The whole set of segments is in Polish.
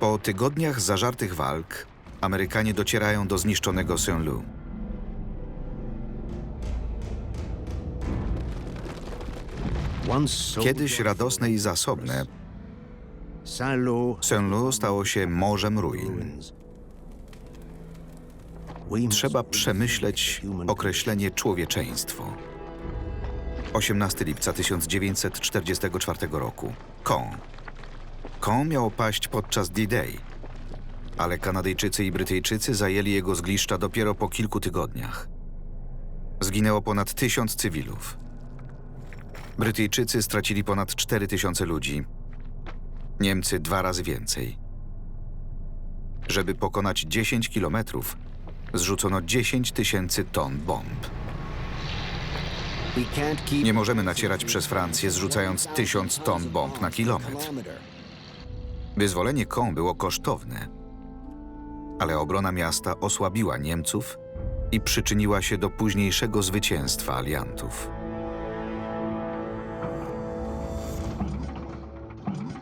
Po tygodniach zażartych walk Amerykanie docierają do zniszczonego Saint-Lou. Kiedyś radosne i zasobne, Saint-Lou stało się morzem ruin. Trzeba przemyśleć określenie człowieczeństwo. 18 lipca 1944 roku. Caen. Caen miało paść podczas D-Day, ale Kanadyjczycy i Brytyjczycy zajęli jego zgliszcza dopiero po kilku tygodniach. Zginęło ponad tysiąc cywilów. Brytyjczycy stracili ponad 4 tysiące ludzi, Niemcy dwa razy więcej. Żeby pokonać 10 kilometrów, zrzucono 10 tysięcy ton bomb. Nie możemy nacierać przez Francję, zrzucając tysiąc ton bomb na kilometr. Wyzwolenie Caen było kosztowne, ale obrona miasta osłabiła Niemców i przyczyniła się do późniejszego zwycięstwa aliantów.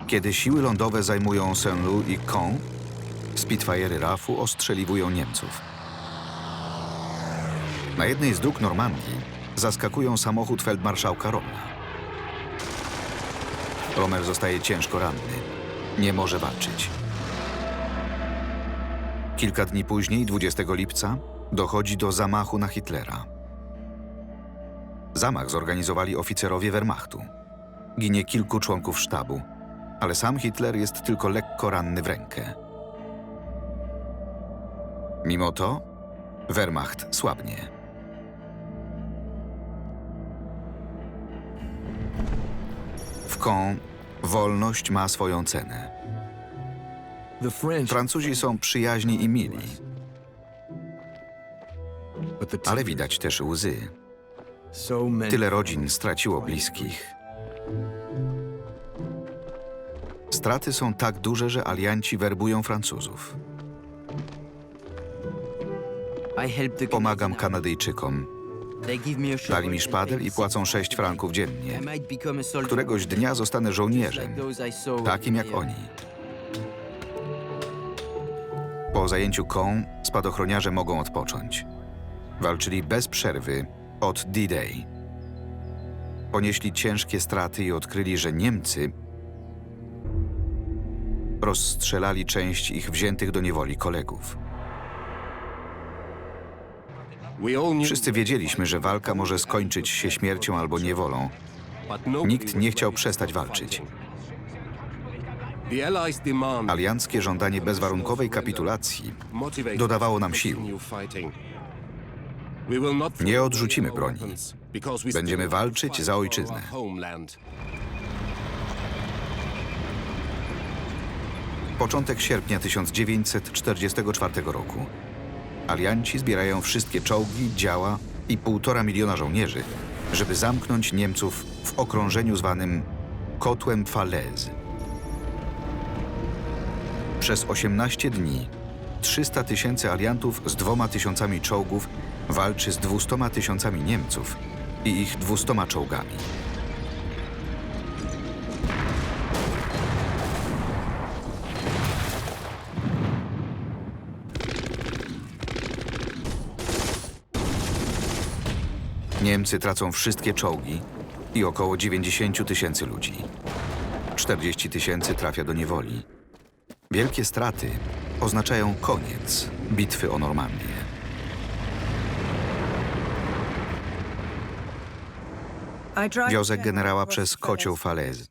Kiedy siły lądowe zajmują Saint-Lou i Caen, Spitfire'y RAF-u ostrzeliwują Niemców. Na jednej z dróg Normandii zaskakują samochód feldmarszałka Rommela. Rommel zostaje ciężko ranny. Nie może walczyć. Kilka dni później, 20 lipca, dochodzi do zamachu na Hitlera. Zamach zorganizowali oficerowie Wehrmachtu. Ginie kilku członków sztabu, ale sam Hitler jest tylko lekko ranny w rękę. Mimo to Wehrmacht słabnie. W Caen wolność ma swoją cenę. Francuzi są przyjaźni i mili, ale widać też łzy. Tyle rodzin straciło bliskich. Straty są tak duże, że alianci werbują Francuzów. Pomagam Kanadyjczykom. Dali mi szpadel i płacą 6 franków dziennie. Któregoś dnia zostanę żołnierzem, takim jak oni. Po zajęciu Caen spadochroniarze mogą odpocząć. Walczyli bez przerwy od D-Day. Ponieśli ciężkie straty i odkryli, że Niemcy rozstrzelali część ich wziętych do niewoli kolegów. Wszyscy wiedzieliśmy, że walka może skończyć się śmiercią albo niewolą. Nikt nie chciał przestać walczyć. Alianckie żądanie bezwarunkowej kapitulacji dodawało nam sił. Nie odrzucimy broni. Będziemy walczyć za ojczyznę. Początek sierpnia 1944 roku. Alianci zbierają wszystkie czołgi, działa i półtora miliona żołnierzy, żeby zamknąć Niemców w okrążeniu zwanym Kotłem Falaise. Przez 18 dni 300 tysięcy aliantów z dwoma tysiącami czołgów walczy z 200 tysiącami Niemców i ich 200 czołgami. Niemcy tracą wszystkie czołgi i około 90 tysięcy ludzi. 40 tysięcy trafia do niewoli. Wielkie straty oznaczają koniec bitwy o Normandię. Wiozek generała przez kocioł Falaise.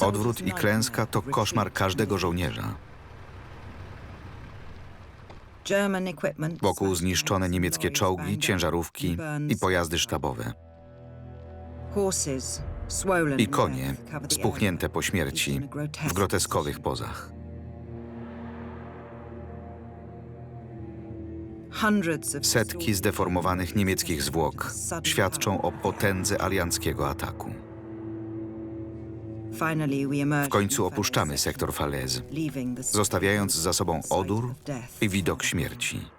Odwrót i klęska to koszmar każdego żołnierza. Wokół zniszczone niemieckie czołgi, ciężarówki i pojazdy sztabowe. I konie spuchnięte po śmierci w groteskowych pozach. Setki zdeformowanych niemieckich zwłok świadczą o potędze alianckiego ataku. W końcu opuszczamy sektor Falaise, zostawiając za sobą odór i widok śmierci.